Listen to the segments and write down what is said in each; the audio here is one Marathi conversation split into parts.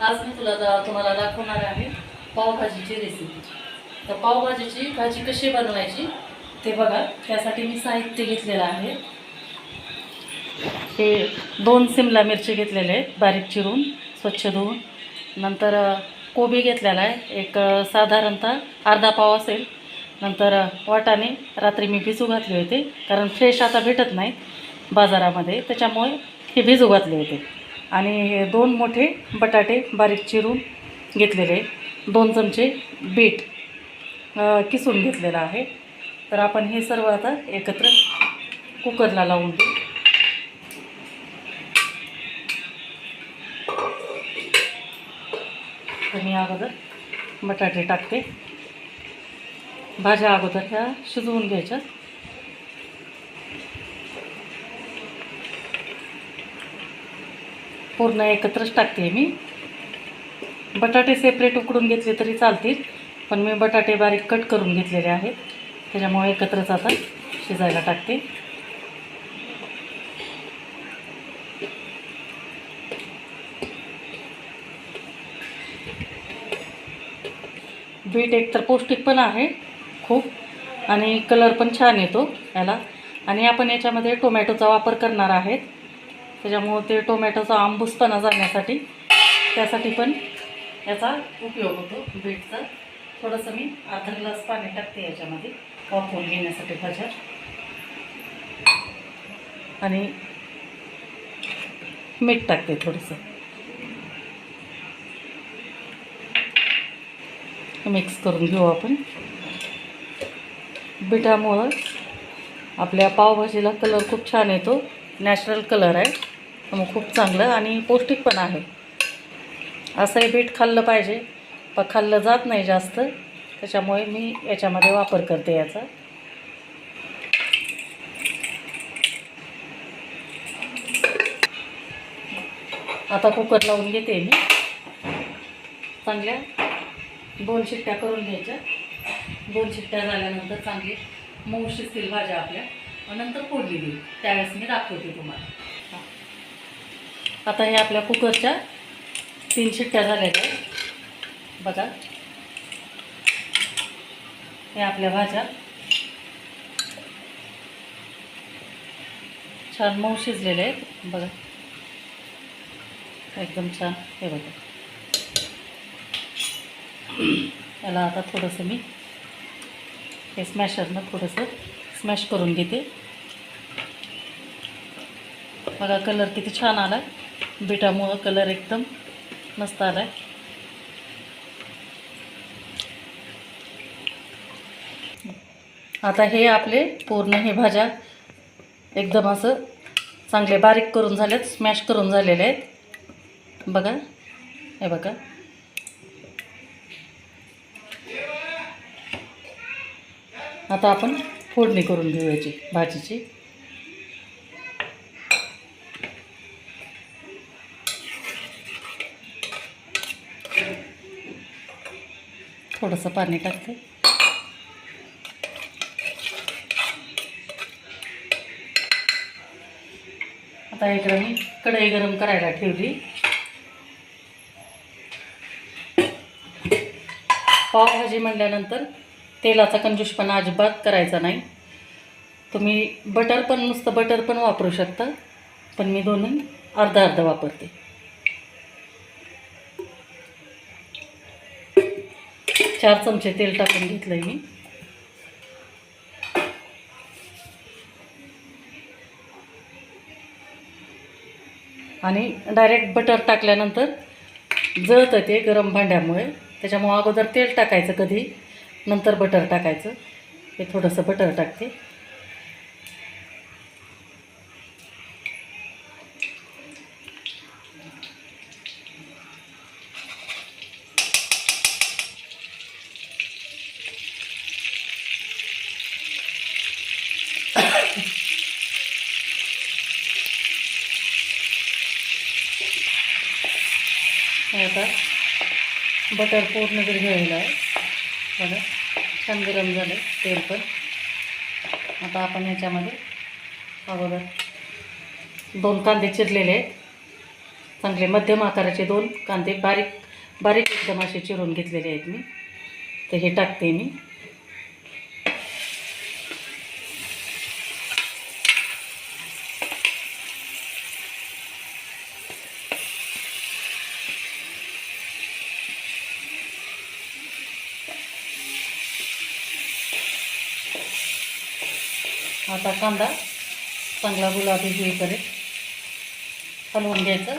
आज मी तुला तुम्हाला दाखवणार आहे पावभाजीची रेसिपी तर पावभाजीची भाजी कशी बनवायची ते बघा. त्यासाठी मी साहित्य घेतलेलं आहे. हे दोन सिमला मिरची घेतलेले आहेत बारीक चिरून स्वच्छ धुवून. नंतर कोबी घेतलेला आहे. एक साधारणतः अर्धा पाव असेल. नंतर वाटाणे. रात्री मी भिजू घातले होते कारण फ्रेश आता भेटत नाही बाजारामध्ये. त्याच्यामुळे हे भिजू घातले होते. आणि हे दोन मोठे बटाटे बारीक चिरून घेतलेले दोन चमचे बीट किसून घेतलेलं आहे. तर आपण हे सर्व आता एकत्र कुकरला लावून देऊ तर मी अगोदर बटाटे टाकते. भाज्या अगोदर ह्या शिजवून घ्यायच्या. पूर्ण एकत्रच टाकते मी. बटाटे सेपरेट उकडून घेतले तरी चालतील पण मी बटाटे बारीक कट करून घेतलेले आहेत. त्याच्यामुळे एकत्रच आता शिजायला टाकते. बीट एकतर पौष्टिक पण आहे खूप आणि कलर पण छान येतो याला. आणि आपण याच्यामध्ये टोमॅटोचा वापर करणार आहेत. त्याच्यामुळं ते टोमॅटोचा आंबूसपणा जाण्यासाठी त्यासाठी पण याचा उपयोग होतो. बीटचा. थोडंसं मी अर्धा ग्लास पाणी टाकते याच्यामध्ये. वाफवून घेण्यासाठी भाज्या. आणि मीठ टाकते थोडंसं. मिक्स करून घेऊ आपण. बिटामुळं आपल्या पावभाजीला कलर खूप छान येतो. नॅचरल कलर आहे. मग खूप चांगलं आणि पौष्टिक पण आहे. असंही बीट खाल्लं पाहिजे. पण खाल्लं जात नाही जास्त. त्याच्यामुळे मी याच्यामध्ये वापर करते याचा. आता कुकर लावून घेते मी. चांगल्या दोन शिट्ट्या करून घ्यायच्या. दोन शिट्ट्या झाल्यानंतर चांगली मऊ शिजतील भाज्या आपल्या. नंतर फोडली देईल. त्यावेळेस मी दाखवते तुम्हाला. आता हे आपल्या कुकरच्या तीन शिट्ट्या झालेल्या आहेत. बघा. हे आपल्या भाज्या. छान मऊ शिजलेल्या आहेत. बघा. एकदम छान. हे बघा. याला आता थोडंसं मी हे स्मॅशरनं थोडंसं स्मॅश करून घेते. बघा कलर किती छान आला बिटामुळं कलर एकदम मस्त आला आहे आता हे आपले पूर्ण हे भाज्या एकदम असं चांगले बारीक करून झालेत स्मॅश करून झालेले आहेत. बघा हे बघा. आता आपण फोडणी करून घेऊ याची भाजीची. थोडंसं पाणी टाकते. आता इकडं मी कढई गरम करायला ठेवली. पावभाजी म्हणल्यानंतर तेलाचा कंजूषपणा अजिबात करायचा नाही. तुम्ही बटर पण नुसतं बटर पण वापरू शकता पण मी दोन्ही अर्धा अर्धा वापरते. चार चमचे तेल टाकून घेतलं आहे मी. आणि डायरेक्ट बटर टाकल्यानंतर जळतं ते गरम भांड्यामुळे. त्याच्यामुळं अगोदर तेल टाकायचं कधी नंतर बटर टाकायचं. हे थोडंसं बटर टाकते. बटर पूर्ण विरघळलेलं आहे बघा छान गरम झालं तेल पण. आता आपण याच्यामध्ये अगोदर दोन कांदे चिरलेले आहेत. चांगले मध्यम आकाराचे दोन कांदे बारीक बारीक एकदम असे चिरून घेतलेले आहेत मी. तर हे टाकते मी. आता कांदा चांगला गुलाबी होईपर्यंत हलवून घ्यायचं.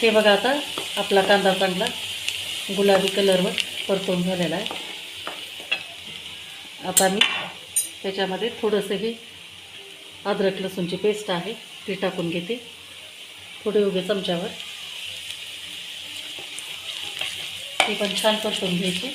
हे बघा आता आपला कांदा चांगला गुलाबी कलरवर परतून झालेला आहे. आता मी त्याच्यामध्ये थोडंसं हे अद्रक लसूणची पेस्ट आहे ती टाकून घेते. थोडे उभे चमच्यावर. ती पण छान परतून घ्यायची.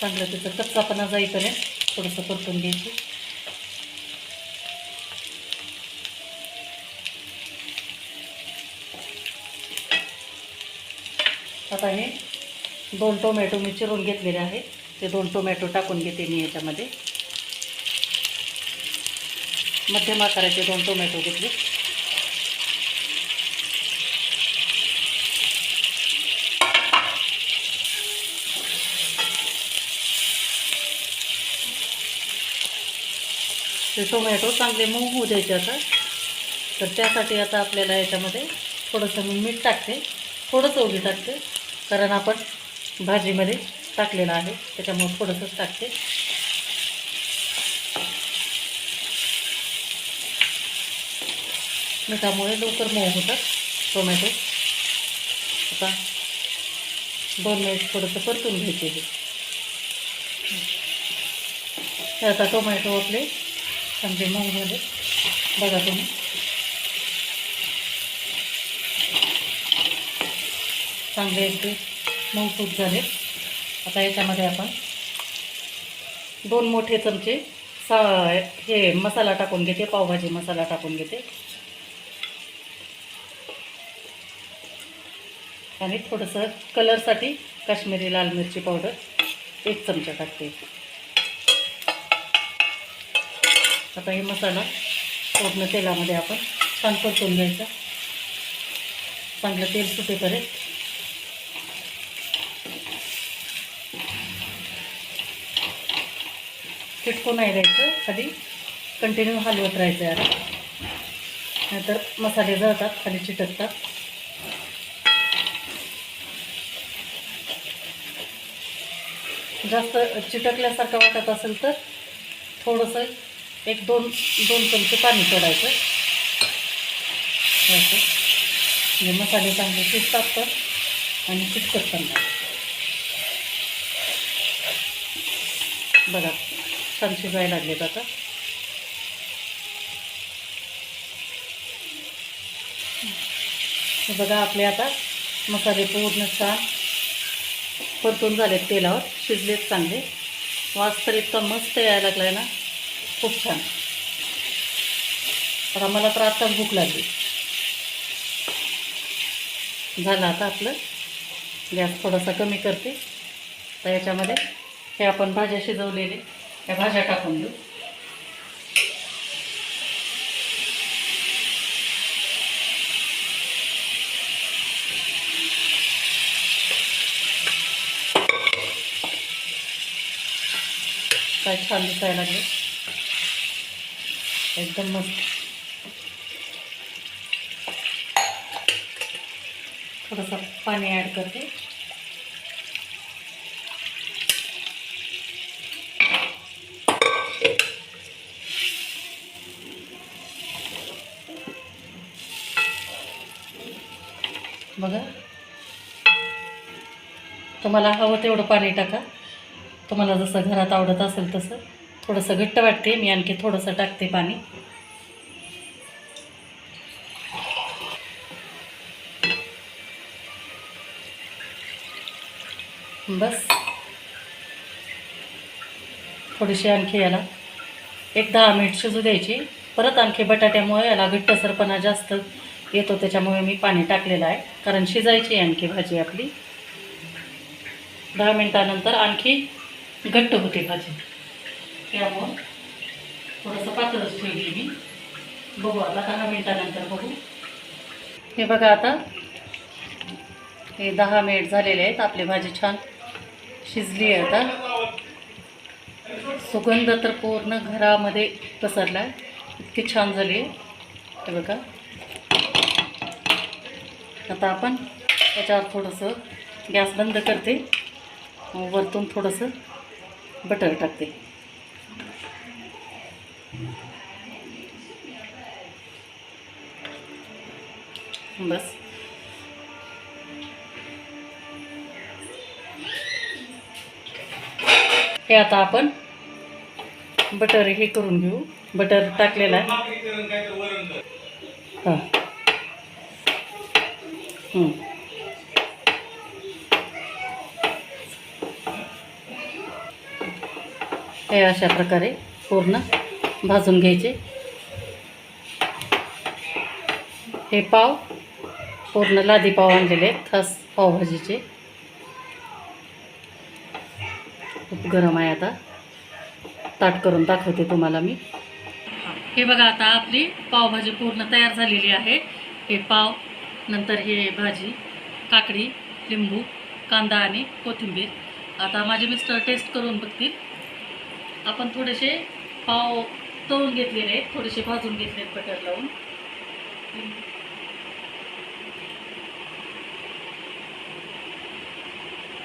चांगलं त्याचा कच्चापणा जाईपर्यंत थोडंसं परतून घ्यायची. आता हे दोन टोमॅटो मी चिरून घेतलेले आहेत. ते दोन टोमॅटो टाकून घेते मी याच्यामध्ये. मध्यम आकाराचे दोन टोमॅटो घेतले. ते टोमॅटो चांगले मऊ होऊ द्यायचे आता. तर त्यासाठी आता आपल्याला याच्यामध्ये थोडंसं मी मीठ टाकते. थोडंसं उभी टाकते कारण आपण भाजीमध्ये टाकलेलं आहे. त्याच्यामुळे थोडंसंच टाकते. मिठामुळे लवकर मऊ होतात टोमॅटो. आता दोन मिनिट थोडंसं परतून घ्यायचे. हे हे आता टोमॅटो आपले चांगले मऊ झाले. बघा तुम्ही. चांगले एकदम मऊ सूट झाले. आता याच्यामध्ये आपण दोन मोठे चमचे सा हे मसाला टाकून घेते पावभाजी मसाला टाकून घेते. आणि थोडंसं कलरसाठी काश्मीरी लाल मिरची पावडर एक चमचा टाकते. आता हे मसाला पूर्ण तेलामध्ये आपण छान परतून घ्यायचा. चांगलं तेल सुटेपर्यंत. चिटकून नाही द्यायचं खाली कंटिन्यू हलवत राहायचं यार नाहीतर मसाले जळतात खाली चिटकतात. जास्त चिटकल्यासारखं वाटत असेल तर थोडंसं एक दोन दोन चमचे पाणी सोडायचं. असं. म्हणजे मसाले चांगले शिजतात तर आणि चिटकत पण बघा छान शिजायला लागलेत आता. बघा आपले आता मसाले पूर्ण छान परतून झालेत तेलावर. शिजलेत चांगले. वास तर इतका मस्त यायला लागलाय ना. खूप छान. आता मला तर आत्ताच भूक लागली. झालं आता आपलं. गॅस थोडासा कमी करते. तर याच्यामध्ये हे आपण भाज्या शिजवलेले त्या भाज्या टाकून देऊ. काय छान दिसायला लागले. एकदम मस्त. थोडंसं पाणी ॲड करते. बघा. तुम्हाला हवं तेवढं पाणी टाका. तुम्हाला जसं घरात आवडत असेल तसं. थोडंसं घट्ट वाटते मी आणखी थोडंसं टाकते पाणी. बस. थोडीशी आणखी याला एक दहा मिनिट शिजू द्यायची. परत आणखी बटाट्यामुळे याला घट्टसरपणा जास्त येतो त्याच्यामुळे मी पाणी टाकलेलं आहे. कारण शिजायची आणखी भाजी आपली. दहा मिनटानंतर आणखी घट्ट होते भाजी. त्यामुळं थोडंसं पातळच ठेवली मी बघू आता दहा मिनिटानंतर बघू. हे बघा आता. हे दहा मिनिट झालेले आहेत. आपली भाजी छान शिजली आहे आता. सुगंध तर पूर्ण घरामध्ये पसरला आहे. इतकी छान झाली आहे. हे बघा. आता आपण त्याच्यावर थोडंसं गॅस बंद करते. वरतून थोडंसं बटर टाकते. बस हे आता आपण बटर हे करून घेऊ. बटर टाकलेलं आहे. हां. हे अशा प्रकारे पूर्ण भाजून घ्यायचे. हे पाव पूर्ण लादी पाव आणलेले आहेत खास पावभाजीचे. खूप गरम आहे आता. ताट करून दाखवते तुम्हाला मी. हे बघा आता आपली पावभाजी पूर्ण तयार झालेली आहे. हे पाव नंतर हे भाजी काकडी लिंबू कांदा आणि कोथिंबीर. आता माझे मिस्टर टेस्ट करून बघतील. आपण थोडेसे पाव तळून घेतलेले आहेत थोडेसे भाजून घेतले आहेत बटर लावून.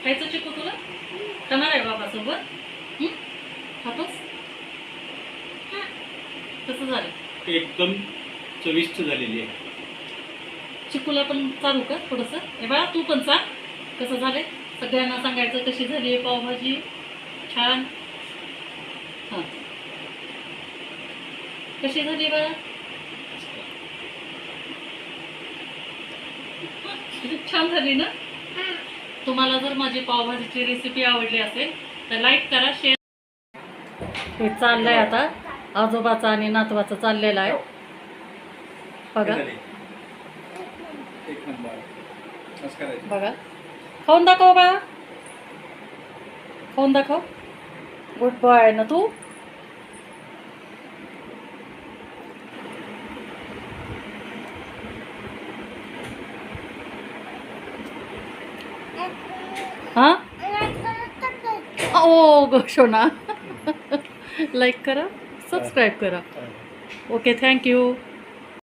खायचं चिकू तुला? खाणार आहे बाबा सोबत खातोस? कसं झालं. एकदम चविष्ट झालेली आहे. चिकूला पण चालू का थोडंसं. हे बाळा तू पण सांग कसं झालंय? सगळ्यांना सांगायचं कशी झाली आहे पावभाजी? छान. हां. कशी झाली बाळा? खूप छान झाली ना? तुम्हाला जर माझी पावभाजीची रेसिपी आवडली असेल तर लाईक करा शेअर हे चाललंय आता. आजोबाचा आणि नातवाचं चाललेलं आहे. बघा. बघा. खाऊन दाखव बा. खाऊन दाखव. गुड बॉय ना तू? हा? ओ गोशोना लाईक करा सबस्क्राईब करा. Okay thank you